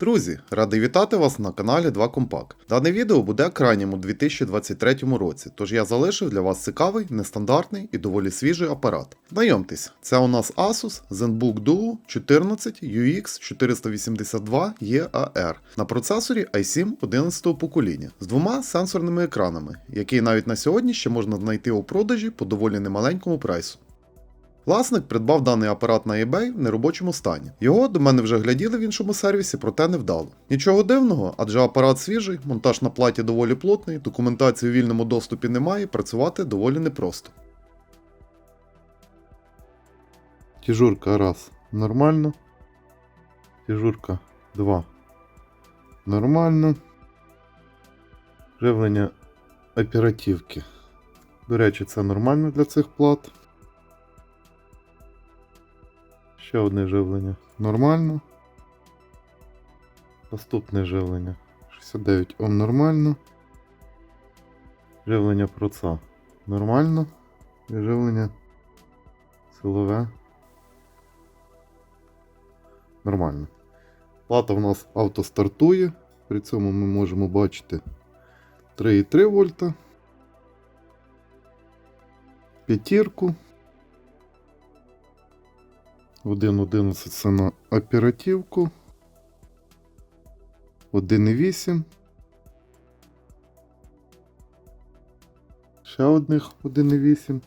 Друзі, радий вітати вас на каналі 2 Компак. Дане відео буде крайнім у 2023 році, тож я залишив для вас цікавий, нестандартний і доволі свіжий апарат. Знайомтесь, це у нас Asus ZenBook Duo 14 UX 482 EAR на процесорі i7 11 покоління з двома сенсорними екранами, який навіть на сьогодні ще можна знайти у продажі по доволі немаленькому прайсу. Власник придбав даний апарат на eBay в неробочому стані. Його до мене вже гляділи в іншому сервісі, проте не вдало. Нічого дивного, адже апарат свіжий, монтаж на платі доволі плотний, документації у вільному доступі немає, працювати доволі непросто. Тіжурка раз. Нормально. Тіжурка 2. Нормально. Живлення оперативки. До речі, це нормально для цих плат. Ще одне живлення. Нормально. Наступне живлення. 69 Ом нормально. Живлення проца. Нормально. І живлення силове. Нормально. Плата в нас автостартує. При цьому ми можемо бачити 3,3 вольта. П'ятірку. 1.11 це на оперативку. 1.8. Ще одних 1.8.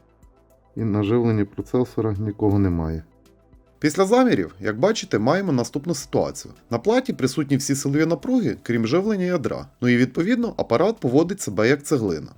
І на живленні процесора нікого немає. Після замірів, як бачите, маємо наступну ситуацію. На платі присутні всі силові напруги, крім живлення ядра. Ну і відповідно апарат поводить себе як цеглина.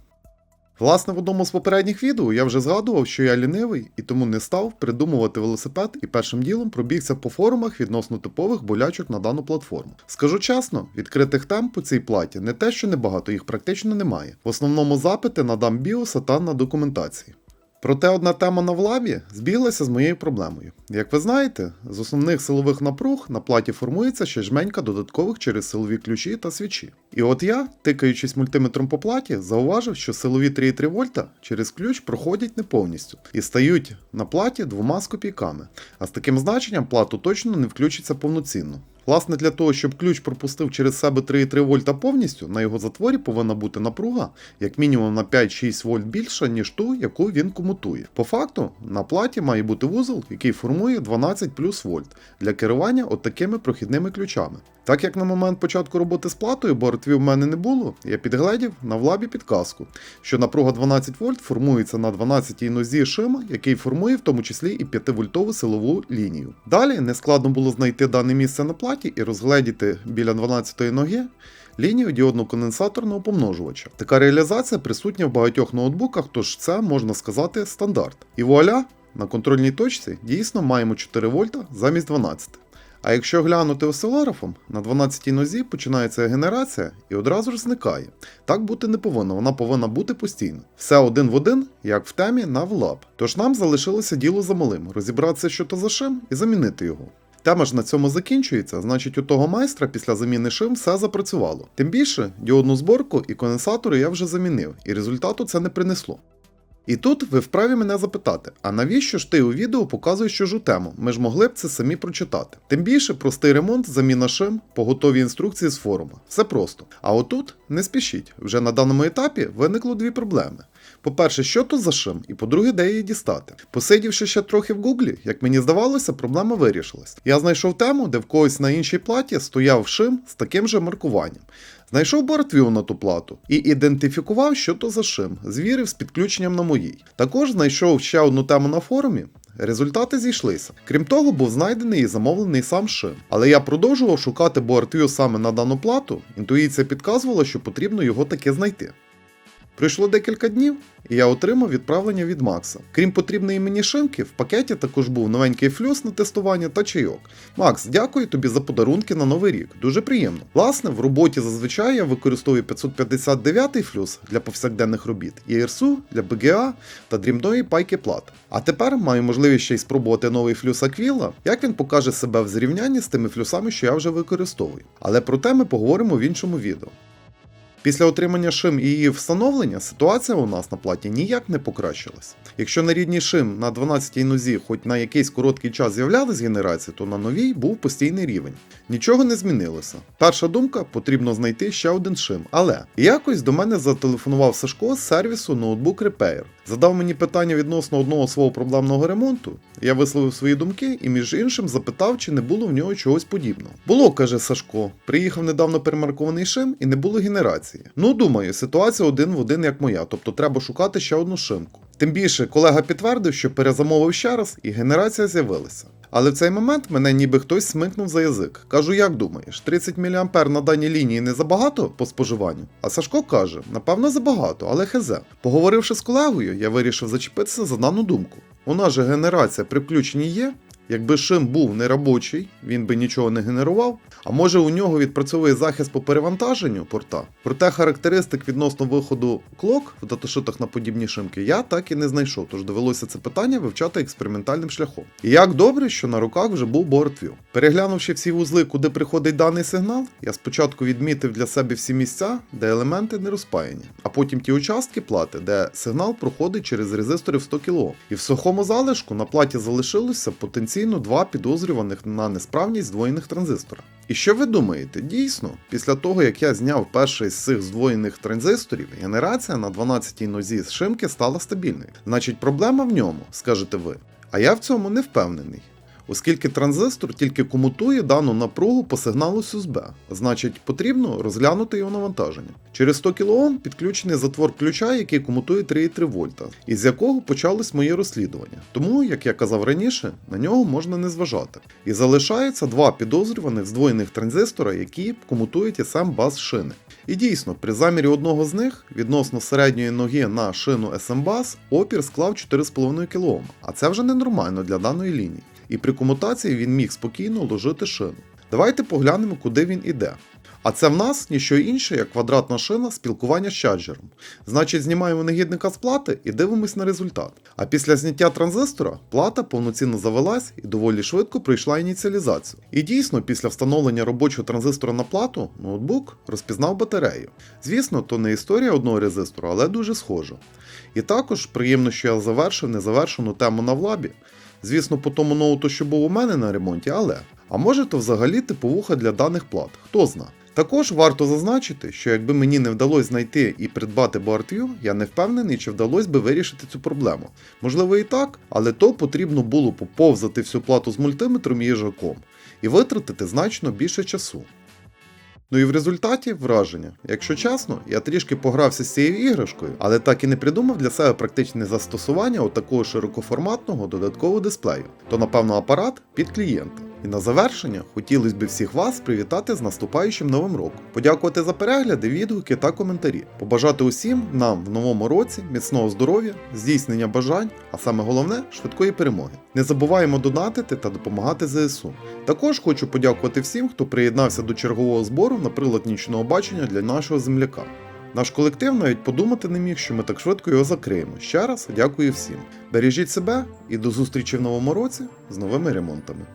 Власне, в одному з попередніх відео я вже згадував, що я лінивий і тому не став придумувати велосипед і першим ділом пробігся по форумах відносно типових болячок на дану платформу. Скажу чесно, відкритих тем по цій платі не те, що небагато, їх практично немає. В основному запити на дамбіоса та на документації. Проте одна тема на влабі збіглася з моєю проблемою. Як ви знаєте, з основних силових напруг на платі формується ще жменька додаткових через силові ключі та свічі. І от я, тикаючись мультиметром по платі, зауважив, що силові 3,3 вольта через ключ проходять не повністю і стають на платі двома з копійками. А з таким значенням плату точно не включиться повноцінно. Власне, для того, щоб ключ пропустив через себе 3,3 вольта повністю, на його затворі повинна бути напруга як мінімум на 5-6 вольт більша, ніж ту, яку він комутує. По факту, на платі має бути вузол, який формує 12 плюс вольт для керування от такими прохідними ключами. Так як на момент початку роботи з платою бортвів в мене не було, я підгледів на влабі підказку, що напруга 12 вольт формується на 12-й нозі шима, який формує в тому числі і 5-вольтову силову лінію. Далі нескладно було знайти дане місце на платі і розгледіти біля 12-ї ноги лінію діодно-конденсаторного помножувача. Така реалізація присутня в багатьох ноутбуках, тож це можна сказати стандарт. І вуаля, на контрольній точці дійсно маємо 4 вольта замість 12. А якщо глянути осцилографом, на 12-й нозі починається генерація і одразу ж зникає. Так бути не повинно, вона повинна бути постійно. Все один в один, як в темі на влаб. Тож нам залишилося діло за малим розібратися, що то за шим, і замінити його. Тема ж на цьому закінчується, значить у того майстра після заміни шим все запрацювало. Тим більше, діодну зборку і конденсатори я вже замінив, і результату це не принесло. І тут ви вправі мене запитати, а навіщо ж ти у відео показуєш чужу тему? Ми ж могли б це самі прочитати. Тим більше простий ремонт, заміна шим, по готовій інструкції з форуму. Все просто. А отут не спішіть. Вже на даному етапі виникло дві проблеми. По-перше, що то за шим, і по-друге, де її дістати. Посидівши ще трохи в гуглі, як мені здавалося, проблема вирішилась. Я знайшов тему, де в когось на іншій платі стояв шим з таким же маркуванням. Знайшов бортвів на ту плату і ідентифікував, що то за шим, звірив з підключенням на моїй. Також знайшов ще одну тему на форумі. Результати зійшлися. Крім того, був знайдений і замовлений сам шим. Але я продовжував шукати BoardView саме на дану плату. Інтуїція підказувала, що потрібно його таки знайти. Пройшло декілька днів, і я отримав відправлення від Макса. Крім потрібної мені шинки, в пакеті також був новенький флюс на тестування та чайок. Макс, дякую тобі за подарунки на новий рік. Дуже приємно. Власне, в роботі зазвичай я використовую 559 флюс для повсякденних робіт і ірсу для BGA та дрібної пайки плат. А тепер маю можливість ще й спробувати новий флюс Aquila, як він покаже себе в зрівнянні з тими флюсами, що я вже використовую. Але про те ми поговоримо в іншому відео. Після отримання шим і її встановлення ситуація у нас на платі ніяк не покращилась. Якщо на рідній шим на 12-й нозі хоч на якийсь короткий час з'являлись генерації, то на новій був постійний рівень. Нічого не змінилося. Перша думка потрібно знайти ще один шим. Але якось до мене зателефонував Сашко з сервісу Notebook Repair. Задав мені питання відносно одного свого проблемного ремонту. Я висловив свої думки і, між іншим, запитав, чи не було в нього чогось подібного. Було, каже Сашко. Приїхав недавно перемаркований шим і не було генерації. Ну, думаю, ситуація один в один, як моя, тобто треба шукати ще одну шимку. Тим більше колега підтвердив, що перезамовив ще раз, і генерація з'явилася. Але в цей момент мене ніби хтось смикнув за язик. Кажу, як думаєш, 30 мА на даній лінії не забагато по споживанню? А Сашко каже, напевно, забагато, але хезе. Поговоривши з колегою, я вирішив зачепитися за дану думку. У нас же генерація при включенні є. Якби шим був неробочий, він би нічого не генерував. А може у нього відпрацьовує захист по перевантаженню порта. Проте характеристик відносно виходу клок в даташитах на подібні шимки я так і не знайшов, тож довелося це питання вивчати експериментальним шляхом. І як добре, що на руках вже був BoardView. Переглянувши всі вузли, куди приходить даний сигнал, я спочатку відмітив для себе всі місця, де елементи не розпаяні, а потім ті участки плати, де сигнал проходить через резистори в 100 кОм. І в сухому залишку на платі залишилося потенційно два підозрюваних на несправність здвоєних транзистора. І що ви думаєте? Дійсно, після того як я зняв перший з цих здвоєних транзисторів, генерація на 12-й нозі з шимки стала стабільною. Значить, проблема в ньому, скажете ви. А я в цьому не впевнений. Оскільки транзистор тільки комутує дану напругу по сигналу SUSB, значить потрібно розглянути його навантаження. Через 100 кОм підключений затвор ключа, який комутує 3,3 вольта, із якого почалось моє розслідування. Тому, як я казав раніше, на нього можна не зважати. І залишається два підозрюваних здвоєних транзистора, які комутують SM бас шини. І дійсно, при замірі одного з них відносно середньої ноги на шину SM-BAS опір склав 4,5 кОм, а це вже ненормально для даної лінії. І при комутації він міг спокійно ложити шину. Давайте поглянемо, куди він іде. А це в нас ніщо інше, як квадратна шина спілкування з чарджером. Значить, знімаємо негідника з плати і дивимось на результат. А після зняття транзистора плата повноцінно завелась і доволі швидко пройшла ініціалізацію. І дійсно, після встановлення робочого транзистора на плату, ноутбук розпізнав батарею. Звісно, то не історія одного резистора, але дуже схожа. І також приємно, що я завершив незавершену тему на влабі. Звісно, по тому ноуту, що був у мене на ремонті, але. А може то взагалі типовуха для даних плат, хто зна. Також варто зазначити, що якби мені не вдалося знайти і придбати BoardView, я не впевнений, чи вдалося би вирішити цю проблему. Можливо і так, але то потрібно було поповзати всю плату з мультиметром і їжаком і витратити значно більше часу. Ну і в результаті враження. Якщо чесно, я трішки погрався з цією іграшкою, але так і не придумав для себе практичне застосування отакого широкоформатного додаткового дисплею, то напевно апарат під клієнти. І на завершення хотілося б всіх вас привітати з наступаючим новим роком, подякувати за перегляди, відгуки та коментарі, побажати усім нам в новому році міцного здоров'я, здійснення бажань, а саме головне швидкої перемоги. Не забуваємо донатити та допомагати ЗСУ. Також хочу подякувати всім, хто приєднався до чергового збору на прилад нічного бачення для нашого земляка. Наш колектив навіть подумати не міг, що ми так швидко його закриємо. Ще раз дякую всім. Бережіть себе і до зустрічі в новому році з новими ремонтами.